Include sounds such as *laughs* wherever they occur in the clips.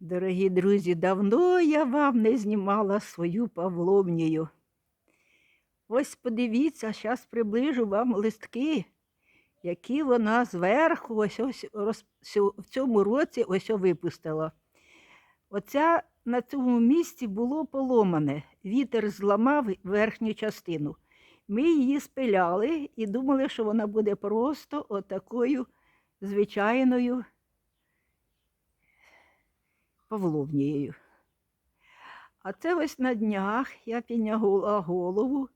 Дорогі друзі, давно я вам не знімала свою павловнію. Ось подивіться, зараз приближу вам листки, які вона зверху ось ось роз, в цьому році ось випустила. Оця на цьому місці було поломане. Вітер зламав верхню частину. Ми її спиляли і думали, що вона буде просто отакою звичайною павловнією. А це ось на днях я підняла голову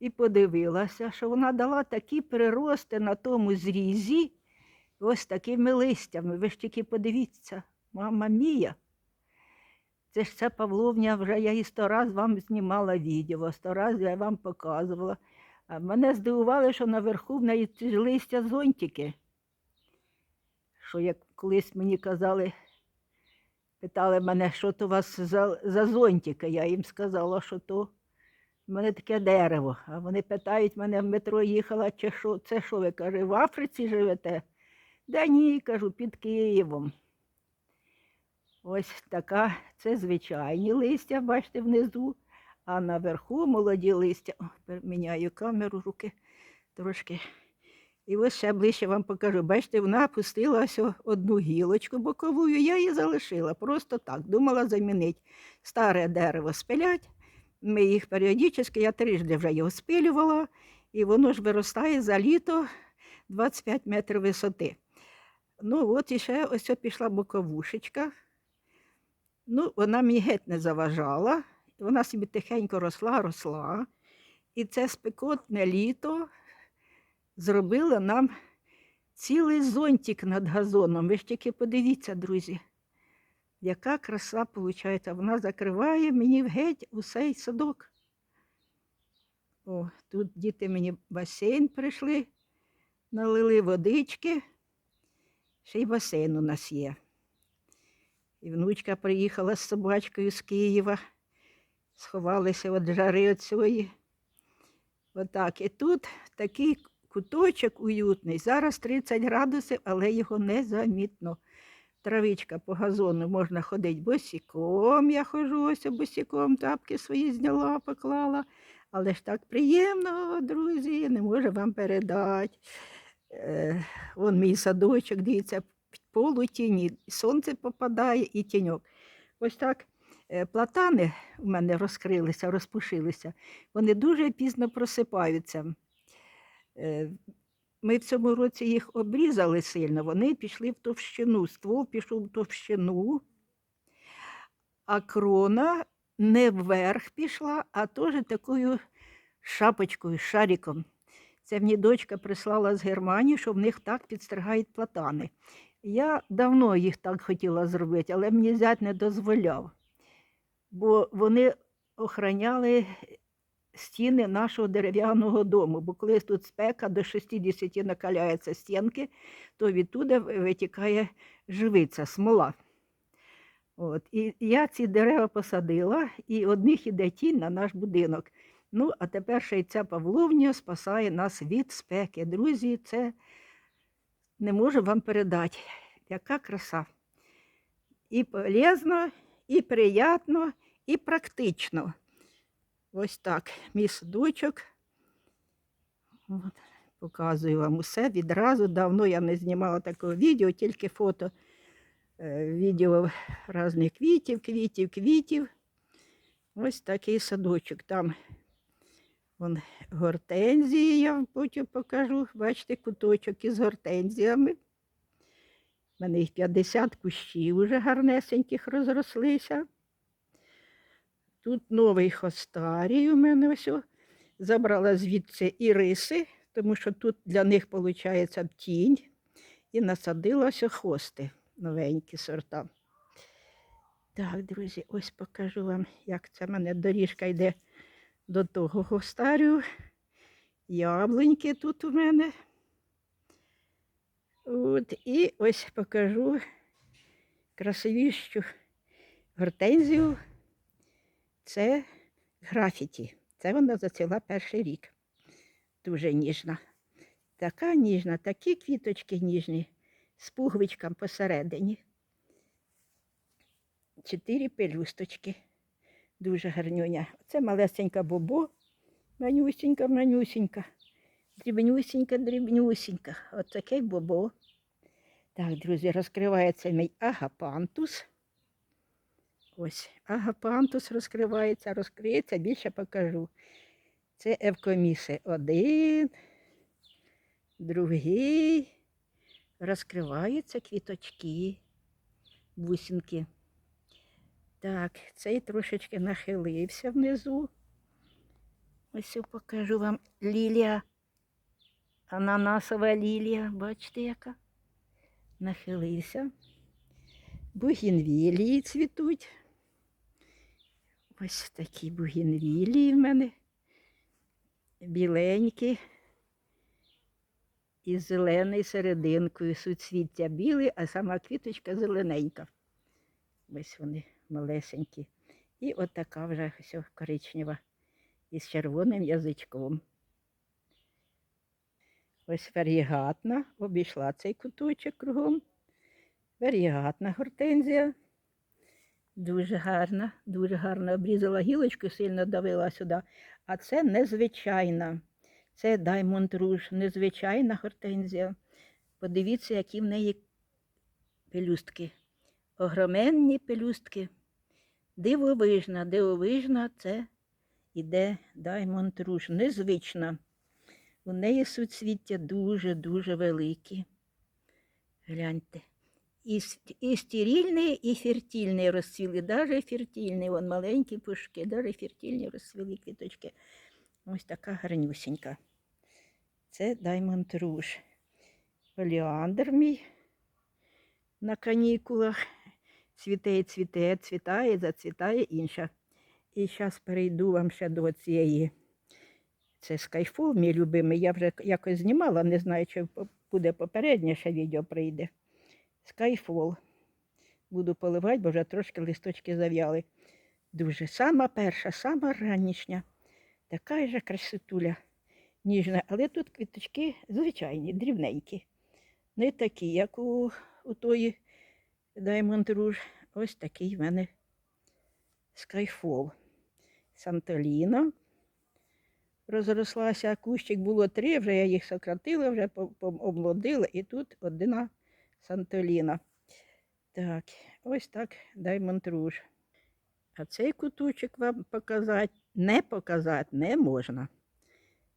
і подивилася, що вона дала такі прирости на тому зрізі, ось такими листями. Ви ж тільки подивіться, мама мія. Це ж ця Павловня, вже я і сто раз вам знімала відео, сто раз я вам показувала. А мене здивувало, що наверху в неї листя зонтики. Що як колись мені казали, питали мене, що то у вас за, за зонтики. Я їм сказала, що то в мене таке дерево. А вони питають мене в метро їхала, чи що, це що ви каже, в Африці живете? Да ні, кажу, під Києвом. Ось така, це звичайні листя, бачите, внизу, а наверху молоді листя. О, міняю камеру руки трошки. І ось ще ближче вам покажу. Бачите, вона пустила одну гілочку бокову, я її залишила. Просто так. Думала замінити старе дерево спилять. Ми їх періодично, я трижди вже його спилювала, і воно ж виростає за літо 25 метрів висоти. Ну, от і ще ось пішла боковушечка. Ну, вона мені геть не заважала. Вона собі тихенько росла, росла. І це спекотне літо зробило нам цілий зонтик над газоном. Ви ж тільки подивіться, друзі, яка краса виходить. Вона закриває мені геть усей садок. О, тут діти мені басейн прийшли, налили водички. Ще й басейн у нас є. І внучка приїхала з собачкою з Києва, сховалися від жари оцієї. Отак. І тут такий куточок уютний. Зараз 30 градусів, але його незамітно. Травичка по газону можна ходити босиком. Я ходжу ось босиком, тапки свої зняла, поклала. Але ж так приємно, друзі, не можу вам передати. Е, вон мій садочок, дивіться, в полутіні, сонце попадає і тіньок. Ось так е, платани у мене розкрилися, розпушилися. Вони дуже пізно просипаються. Е, Ми в цьому році їх обрізали сильно, вони пішли в товщину, ствол пішов в товщину, а крона не вверх пішла, а теж такою шапочкою, шариком. Це мені дочка прислала з Германії, що в них так підстригають платани. Я давно їх так хотіла зробити, але мені зять не дозволяв, бо вони охраняли стіни нашого дерев'яного дому. Бо коли тут спека до 60 накаляються стінки, то відтуди витікає живиця, смола. От. І я ці дерева посадила, і одних іде тінь на наш будинок. Ну, а тепер ще й ця Павловня спасає нас від спеки. Друзі, це не можу вам передати. Яка краса. І полезно, і приємно, і практично. Ось так, мій садочок. От, показую вам усе відразу. Давно я не знімала такого відео, тільки фото, е, відео різних квітів, квітів, квітів. Ось такий садочок. Там вон, гортензії, я вам потім покажу. Бачите, куточок із гортензіями. У мене їх 50 кущів вже гарнесеньких розрослися. Тут новий хостарій у мене ось. Забрала звідси і риси, тому що тут для них виходить тінь. І насадилася хости новенькі сорта. Так, друзі, ось покажу вам, як це в мене доріжка йде до того хостарію. Яблуньки тут у мене. От, і ось покажу красивіщу гортензію. Це графіті. Це вона зацвіла перший рік. Дуже ніжна. Така ніжна, такі квіточки ніжні, з пуговичком посередині. чотири пелюсточки. Дуже гарнюня. Це малесенька бобо, манюсінька, манюсінька, дрібнюсінька, дрібнюсінька. От такий бобо. Так, друзі, розкривається мій агапантус. Ось, агапантус розкривається, розкриється, більше покажу. Це евкоміси. Один, другий. Розкриваються квіточки, бусинки. Так, цей трошечки нахилився внизу. Ось покажу вам лілія. Ананасова лілія, бачите, яка? Нахилився. Бугінвілії цвітуть. Ось такі бугінвілії в мене. Біленькі. Із зеленою серединкою. Суцвіття біле, а сама квіточка зелененька. Ось вони малесенькі. І от така вже все коричнева із червоним язичком. Ось варігатна, обійшла цей куточок кругом. Варігатна гортензія. Дуже гарна, дуже гарно обрізала гілочку, сильно давила сюди. А це незвичайна. Це Diamond Rouge, незвичайна гортензія. Подивіться, які в неї пелюстки. Огроменні пелюстки. Дивовижна, дивовижна це іде Diamond Rouge. Незвична. У неї суцвіття дуже-дуже великі. Гляньте. І, і стерильні, і фертильні розцвіли. Даже фертильні, вон маленькі пушки, даже фертильні розцвіли квіточки. Ось така гарнюсінька. Це Diamond Rouge. Оліандр мій на канікулах. Цвіте, цвіте, цвітає, зацвітає інша. І зараз перейду вам ще до цієї. Це Skyfall, мій любимий. Я вже якось знімала, не знаю, чи буде попереднє ще відео прийде. Skyfall. Буду поливати, бо вже трошки листочки зав'яли. Дуже. Сама перша, сама ранішня. Така же красотуля ніжна. Але тут квіточки звичайні, дрібненькі. Не такі, як у, у тої Diamond Rouge. Ось такий в мене Skyfall. Сантоліна розрослася, кущик було три, вже я їх сократила, вже по- і тут одна Сантоліна. Так, ось так Diamond Rouge. А цей куточок вам показати, не показати не можна.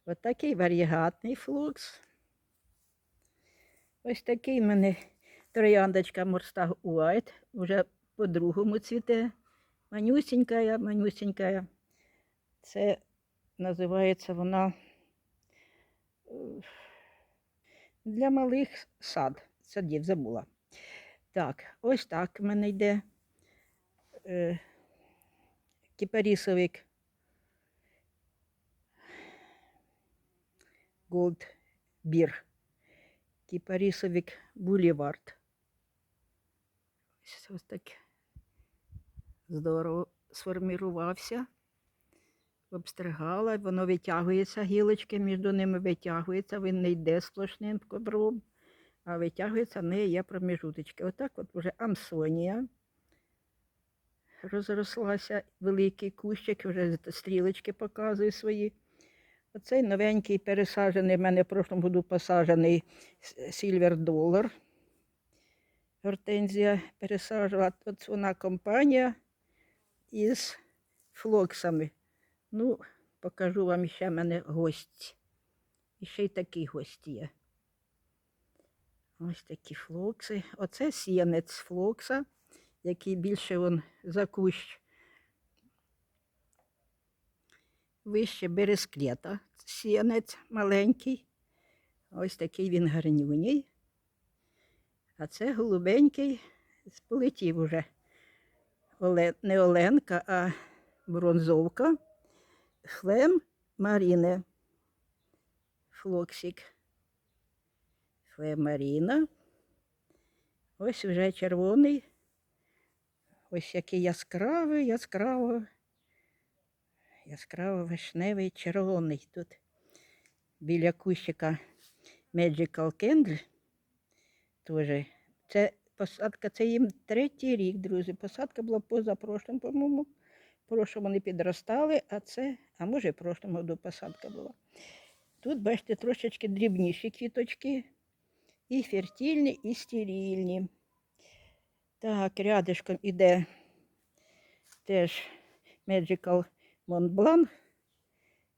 Ось такий варігатний флукс. Ось такий в мене трояндочка Морстаг Уайт, вже по-другому цвіте. Манюсенька, манюсенька. Це називається вона е, для малих сад. Садів забула. Так, ось так в мене йде е, кіпарісовик Gold Beer. Кіпарісовик Булівард. Ось, ось так здорово сформірувався. Обстригала, воно витягується, гілочки між ними витягуються, він не йде сплошним ковром, а витягується, не є проміжуточки. Отак от вже Амсонія розрослася, великий кущик, вже стрілочки показую свої. Оцей новенький пересаджений, в мене в прошлому году посаджений Silver Dollar. Гортензія пересаджувала. От вона компанія із флоксами. Ну, покажу вам ще в мене гості. І ще й такі гості є. Ось такі флокси. Оце сіянець флокса, який більше он за кущ. Вище бересклета. Сіянець маленький. Ось такий він гарнюній. А це голубенький, полетів уже. Оле... Не Оленка, а бронзовка. Флем Маріне. Флоксик. Маріна. Ось вже червоний. Ось який яскравий, яскраво. Яскраво вишневий червоний тут. Біля кущика Magical Candle. Тоже. Це посадка, це їм третій рік, друзі. Посадка була позапрошлим, по-моєму. Прошлому вони підростали, а це, а може, в прошлому году посадка була. Тут, бачите, трошечки дрібніші квіточки. І фертильні, і стерильні. Так, рядишком іде теж Magical Mont.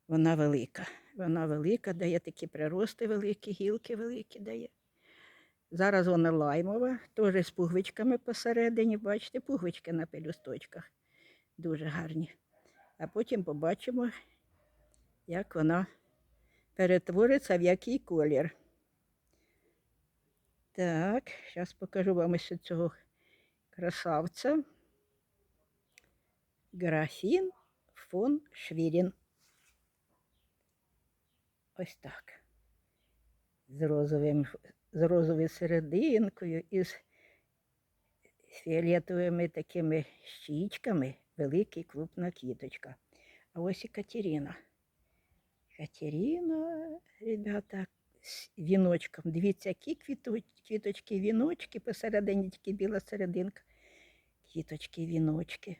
Вона велика. Вона велика, дає такі прирости великі, гілки великі дає. Зараз вона лаймова, теж з пуговичками посередині. Бачите, пуговички на пелюсточках. Дуже гарні. А потім побачимо, як вона перетвориться в який колір. Так, зараз покажу вам ще цього красавця. Графін фон Швірін. Ось так. З розовим, з розовою серединкою і з фіолетовими такими щічками. Великий крупна квіточка. А ось і Катерина. Катерина, ребята, віночком. Дивіться, які квіто- квіточки, віночки, посередині тільки біла серединка. Квіточки, віночки.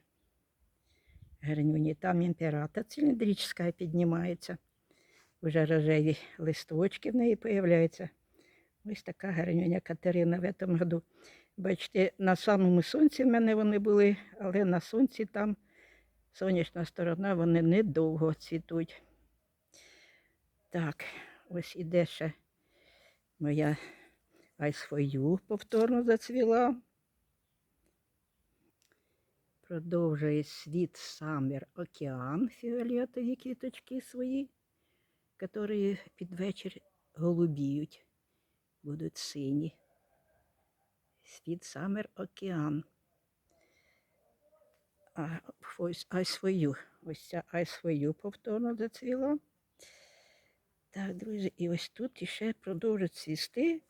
Гарнюні. Там імператор циліндрична піднімається. Вже рожеві листочки в неї появляються. Ось така гарнюня Катерина в цьому году. Бачите, на самому сонці в мене вони були, але на сонці там сонячна сторона, вони недовго цвітуть. Так, ось іде ще моя for повторно зацвіла. Продовжує світ Саммер Океан, фіолетові квіточки свої, які під вечір голубіють, будуть сині. Світ Саммер Океан. А ось for Ось ця for повторно зацвіла. Так, друзі, і ось тут іще продовжує цвісти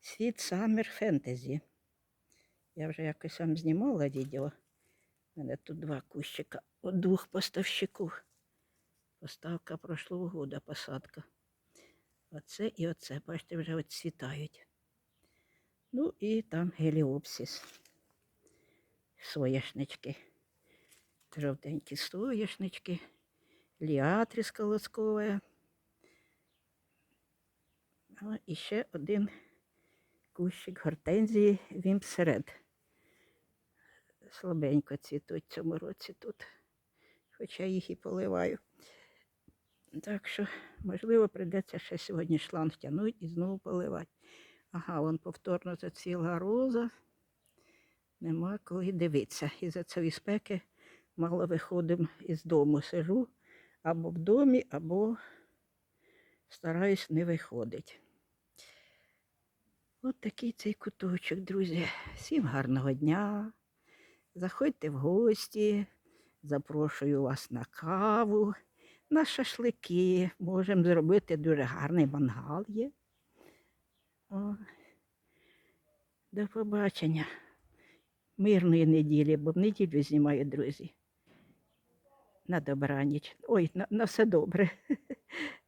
світ Summer Fantasy. Я вже якось вам знімала відео. У мене тут два кущика от двох поставщиків. Поставка прошлого года, посадка. Оце і оце, бачите, вже от цвітають. Ну і там геліопсис. Соняшнички. Жовтенькі соняшнички. Ліатрис колоскова. А, І ще один кущик гортензії вімпсеред. Слабенько цвітуть цьому році тут, хоча їх і поливаю. Так що, можливо, прийдеться ще сьогодні шланг тягнути і знову поливати. Ага, вон повторно зацвіла роза. Нема коли дивитися. І за цієї спеки мало виходимо із дому. Сижу або в домі, або стараюсь не виходити. От такий цей куточок, друзі. Всім гарного дня. Заходьте в гості, запрошую вас на каву, на шашлики. Можемо зробити дуже гарний мангал є. О. До побачення. Мирної неділі, бо в неділю знімаю, друзі. На добраніч. Ой, на, на все добре. *laughs*